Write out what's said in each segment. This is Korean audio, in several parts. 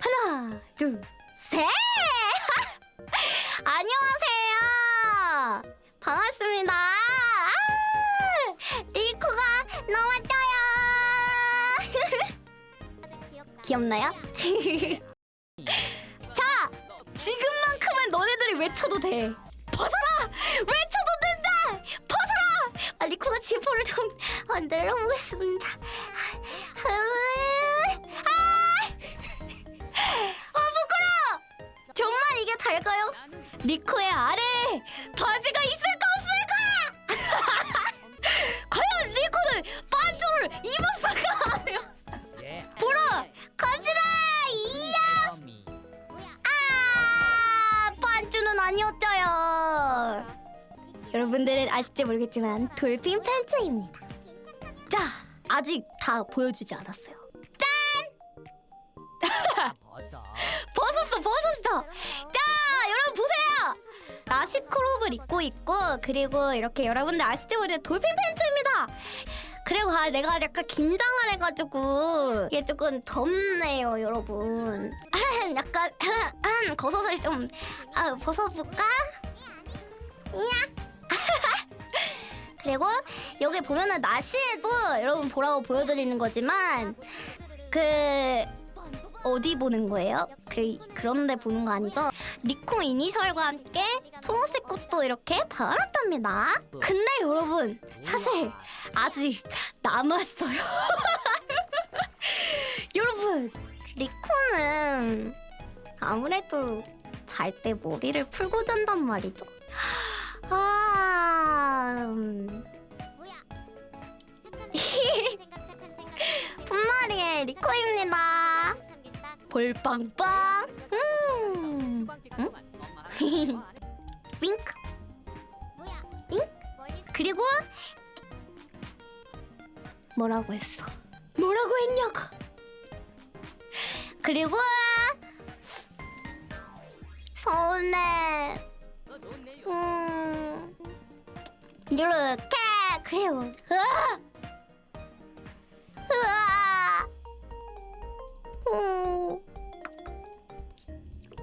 하나, 둘, 셋! 안녕하세요. 반갑습니다. 아, 리코가 나왔어요. 귀엽나요? 자, 지금만큼은 너네들이 외쳐도 돼. 벗어라! 외쳐도 된다! 벗어라! 아, 리코가 지퍼를 좀 아, 내려보겠습니다. 달까요? 리코의 아래 바지가 있을까 없을까? 과연 리코는 반조를 입었을까? 보러 갑시다! 이야! 아, 반주는 아니었죠요. 여러분들은 아실지 모르겠지만 돌핀 팬츠입니다. 자, 아직 다 보여주지 않았어요. 나시크롭을 입고 있고 그리고 이렇게 여러분들 아실지 모르겠지만 돌핀 팬츠입니다. 그리고 아, 내가 약간 긴장을 해가지고 이게 조금 덥네요, 여러분. 약간 겉옷을 좀 아, 벗어볼까? 이야. 그리고 여기 보면은 나시에도 여러분 보라고 보여드리는 거지만 그 어디 보는 거예요? 그 그런데 보는 거 아니죠? 리코 이니셜과 함께 초록색 꽃도 이렇게 발랐답니다. 근데 여러분 사실 아직 남았어요. 여러분 리코는 아무래도 잘 때 머리를 풀고 잔단 말이죠. 아, 음. 분말이의 리코입니다. 볼빵빵. 음. 응? 뭐라고 했어? 뭐라고 했냐고. 그리고 서운해. 음. 이렇게 그리고 으아! 으아! 음.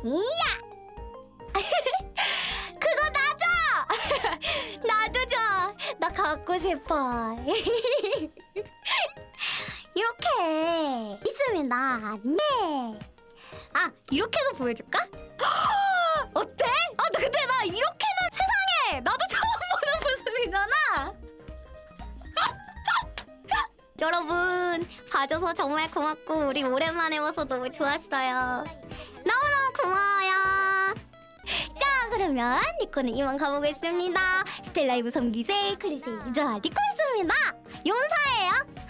이야! 갖고 싶어. 이렇게 있습니다. 네. 아, 이렇게도 보여줄까? 어때? 아, 나 근데 나 이렇게는 세상에 나도 처음 보는 모습이잖아. 여러분 봐줘서 정말 고맙고 우리 오랜만에 와서 너무 좋았어요. 그러면 리코는 이만 가보겠습니다. 스텔라이브 섬기세 클리세 유저 리코였습니다. 용사예요.